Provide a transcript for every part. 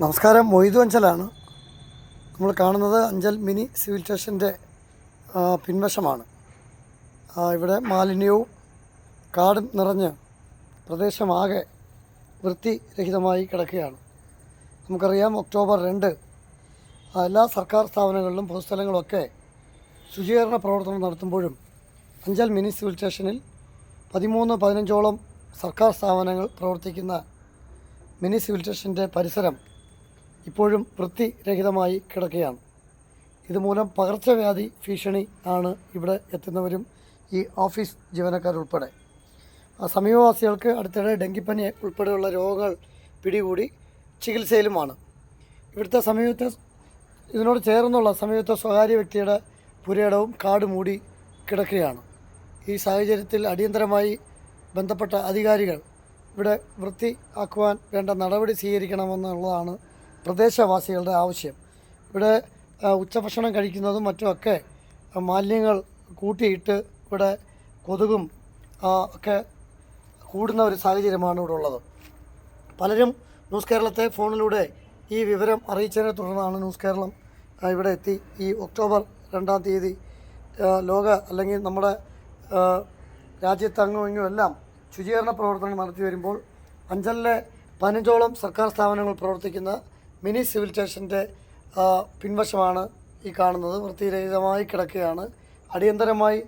നമസ്കാരം. മൊയ്തു അഞ്ചലാണ്. നമ്മൾ കാണുന്നത് അഞ്ചൽ മിനി സിവിൽ സ്റ്റേഷന്റെ പിൻവശമാണ്. ഇവിടെ മാലിന്യവും കാടും നിറഞ്ഞ് പ്രദേശമാകെ വൃത്തിരഹിതമായി കിടക്കുകയാണ്. നമുക്കറിയാം ഒക്ടോബർ രണ്ട് എല്ലാ സർക്കാർ സ്ഥാപനങ്ങളിലും പൊതുസ്ഥലങ്ങളൊക്കെ ശുചീകരണ പ്രവർത്തനം നടത്തുമ്പോഴും അഞ്ചൽ മിനി സിവിൽ സ്റ്റേഷനിൽ പതിമൂന്ന് പതിനഞ്ചോളം സർക്കാർ സ്ഥാപനങ്ങൾ പ്രവർത്തിക്കുന്ന മിനി സിവിൽ സ്റ്റേഷന്റെ പരിസരം ഇപ്പോഴും വൃത്തിരഹിതമായി കിടക്കുകയാണ്. ഇതുമൂലം പകർച്ചവ്യാധി ഭീഷണി ആണ് ഇവിടെ എത്തുന്നവരും ഈ ഓഫീസ് ജീവനക്കാരുൾപ്പെടെ. സമീപവാസികൾക്ക് അടുത്തിടെ ഡെങ്കിപ്പനി ഉൾപ്പെടെയുള്ള രോഗങ്ങൾ പിടികൂടി ചികിത്സയിലുമാണ്. ഇവിടുത്തെ സമീപത്തെ ഇതിനോട് ചേർന്നുള്ള സമീപത്തെ സ്വകാര്യ വ്യക്തിയുടെ പുരയിടവും കാട് മൂടി കിടക്കുകയാണ്. ഈ സാഹചര്യത്തിൽ അടിയന്തരമായി ബന്ധപ്പെട്ട അധികാരികൾ ഇവിടെ വൃത്തി വൃത്തിയാക്കുവാൻ വേണ്ട നടപടി സ്വീകരിക്കണമെന്നുള്ളതാണ് പ്രദേശവാസികളുടെ ആവശ്യം. ഇവിടെ ഉച്ചഭക്ഷണം കഴിക്കുന്നതും മറ്റുമൊക്കെ മാലിന്യങ്ങൾ കൂട്ടിയിട്ട് ഇവിടെ കൊതുകും ഒക്കെ കൂടുന്ന ഒരു സാഹചര്യമാണ് ഇവിടെ ഉള്ളത്. പലരും ന്യൂസ് കേരളത്തെ ഫോണിലൂടെ ഈ വിവരം അറിയിച്ചതിനെ തുടർന്നാണ് ന്യൂസ് കേരളം ഇവിടെ എത്തി. ഈ ഒക്ടോബർ രണ്ടാം തീയതി ലോക അല്ലെങ്കിൽ നമ്മുടെ ആ, രാജ്യത്ത് അങ്ങും ഇങ്ങും എല്ലാം ശുചീകരണ പ്രവർത്തനം നടത്തി വരുമ്പോൾ അഞ്ചലിലെ പതിനഞ്ചോളം സർക്കാർ സ്ഥാപനങ്ങൾ പ്രവർത്തിക്കുന്ന മിനി സിവിൽ സ്റ്റേഷന്റെ പിൻവശമാണ് ഈ കാണുന്നത്. വൃത്തിരഹിതമായി കിടക്കുകയാണ്. അടിയന്തരമായി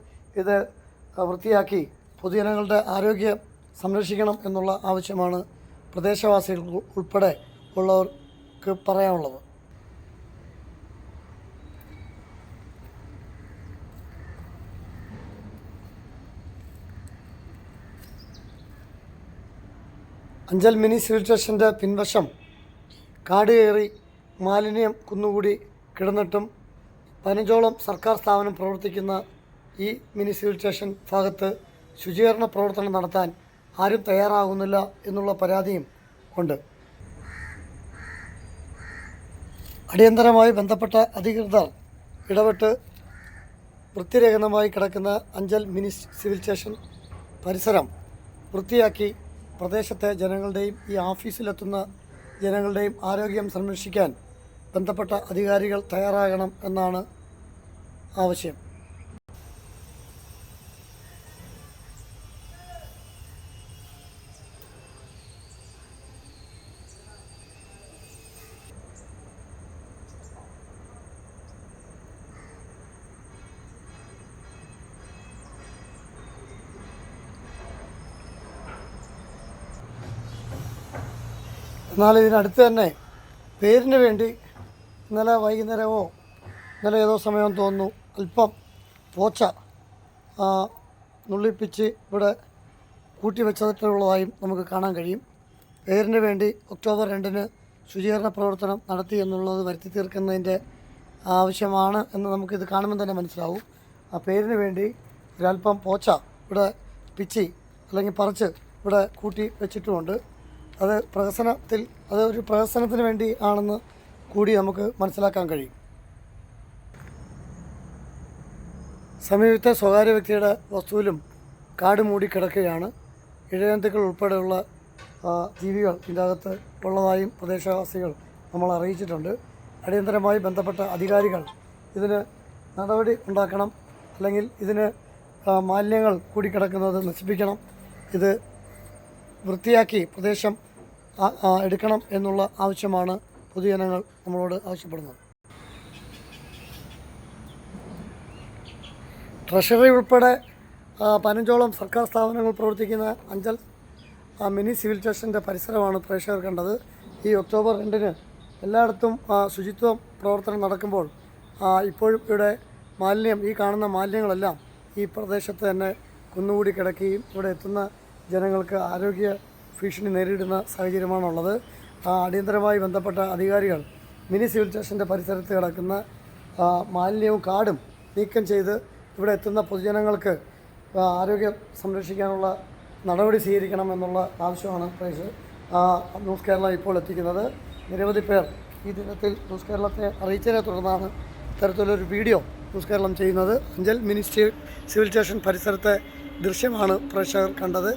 ഇത് വൃത്തിയാക്കി പൊതുജനങ്ങളുടെ ആരോഗ്യം സംരക്ഷിക്കണം എന്നുള്ള ആവശ്യമാണ് പ്രദേശവാസികൾ ഉൾപ്പെടെ ഉള്ളവർക്ക് പറയാനുള്ളത്. അഞ്ചൽ മിനി സിവിൽ സ്റ്റേഷന്റെ പിൻവശം കാട് കയറി മാലിന്യം കുന്നുകൂടി കിടന്നിട്ടും പതിനഞ്ചോളം സർക്കാർ സ്ഥാപനം പ്രവർത്തിക്കുന്ന ഈ മിനി സിവിൽ സ്റ്റേഷൻ ഭാഗത്ത് ശുചീകരണ പ്രവർത്തനം നടത്താൻ ആരും തയ്യാറാകുന്നില്ല എന്നുള്ള പരാതിയും ഉണ്ട്. അടിയന്തരമായി ബന്ധപ്പെട്ട അധികൃതർ ഇടപെട്ട് വൃത്തിരഹിതമായി കിടക്കുന്ന അഞ്ചൽ മിനി സിവിൽ സ്റ്റേഷൻ പരിസരം വൃത്തിയാക്കി പ്രദേശത്തെ ജനങ്ങളുടെയും ഈ ഓഫീസിലെത്തുന്ന ജനങ്ങളുടെയും ആരോഗ്യം സംരക്ഷിക്കാൻ ബന്ധപ്പെട്ട അധികാരികൾ തയ്യാറാകണം എന്നാണ് ആവശ്യം. എന്നാൽ ഇതിനടുത്ത് തന്നെ പേരിന് വേണ്ടി ഇന്നലെ വൈകുന്നേരമോ ഇന്നലെ ഏതോ സമയം തോന്നുന്നു അല്പം പോച്ച നുള്ളിപ്പിച്ച് ഇവിടെ കൂട്ടി വെച്ചിട്ടുള്ളതായും നമുക്ക് കാണാൻ കഴിയും. പേരിന് വേണ്ടി ഒക്ടോബർ രണ്ടിന് ശുചീകരണ പ്രവർത്തനം നടത്തി എന്നുള്ളത് വരുത്തി തീർക്കുന്നതിന്റെ ആവശ്യമാണ് എന്ന് നമുക്കിത് കാണുമ്പോൾ തന്നെ മനസ്സിലാവും. ആ പേരിന് വേണ്ടി ഒരല്പം പോച്ച ഇവിടെ പിച്ചി അല്ലെങ്കിൽ പറിച്ച് ഇവിടെ കൂട്ടി വെച്ചിട്ടുമുണ്ട്. അത് പ്രഹസനത്തിൽ അത് ഒരു പ്രഹസനത്തിന് വേണ്ടി ആണെന്ന് കൂടി നമുക്ക് മനസ്സിലാക്കാൻ കഴിയും. സമീപത്തെ സ്വകാര്യ വ്യക്തിയുടെ വസ്തുവിലും കാട് മൂടി കിടക്കുകയാണ്. ഇഴജന്തുക്കൾ ഉൾപ്പെടെയുള്ള ജീവികൾ ഇതിനകത്ത് ഉള്ളതായും പ്രദേശവാസികൾ നമ്മൾ അറിയിച്ചിട്ടുണ്ട്. അടിയന്തരമായി ബന്ധപ്പെട്ട അധികാരികൾ ഇതിന് നടപടി ഉണ്ടാക്കണം. അല്ലെങ്കിൽ ഇതിന് മാലിന്യങ്ങൾ കൂടിക്കിടക്കുന്നത് നശിപ്പിക്കണം. ഇത് വൃത്തിയാക്കി പ്രദേശം എടുക്കണം എന്നുള്ള ആവശ്യമാണ് പൊതുജനങ്ങൾ നമ്മളോട് ആവശ്യപ്പെടുന്നത്. ട്രഷറി ഉൾപ്പെടെ പതിനഞ്ചോളം സർക്കാർ സ്ഥാപനങ്ങൾ പ്രവർത്തിക്കുന്ന അഞ്ചൽ മിനി സിവിൽ സ്റ്റേഷന്റെ പരിസരമാണ് പ്രേക്ഷകർ കണ്ടത്. ഈ ഒക്ടോബർ രണ്ടിന് എല്ലായിടത്തും ശുചിത്വം പ്രവർത്തനം നടക്കുമ്പോൾ ഇപ്പോഴും ഇവിടെ മാലിന്യം ഈ കാണുന്ന മാലിന്യങ്ങളെല്ലാം ഈ പ്രദേശത്ത് തന്നെ കുന്നുകൂടി കിടക്കുകയും ഇവിടെ എത്തുന്ന ജനങ്ങൾക്ക് ആരോഗ്യ ഭീഷണി നേരിടുന്ന സാഹചര്യമാണുള്ളത്. ആ, അടിയന്തരമായി ബന്ധപ്പെട്ട അധികാരികൾ മിനി സിവിൽ സ്റ്റേഷന്റെ പരിസരത്ത് കിടക്കുന്ന മാലിന്യവും കാടും നീക്കം ചെയ്ത് ഇവിടെ എത്തുന്ന പൊതുജനങ്ങൾക്ക് ആരോഗ്യം സംരക്ഷിക്കാനുള്ള നടപടി സ്വീകരിക്കണം എന്നുള്ള ആവശ്യമാണ് പ്രേക്ഷകർ ആ, ന്യൂസ് കേരള ഇപ്പോൾ എത്തിക്കുന്നത്. നിരവധി പേർ ഈ ദിനത്തിൽ ന്യൂസ് കേരളത്തെ അറിയിച്ചതിനെ തുടർന്നാണ് ഇത്തരത്തിലൊരു വീഡിയോ ന്യൂസ് കേരളം ചെയ്യുന്നത്. അഞ്ചൽ മിനിസ്റ്റർ സിവിൽ സ്റ്റേഷൻ പരിസരത്തെ ദൃശ്യമാണ് പ്രേക്ഷകർ കണ്ടത്.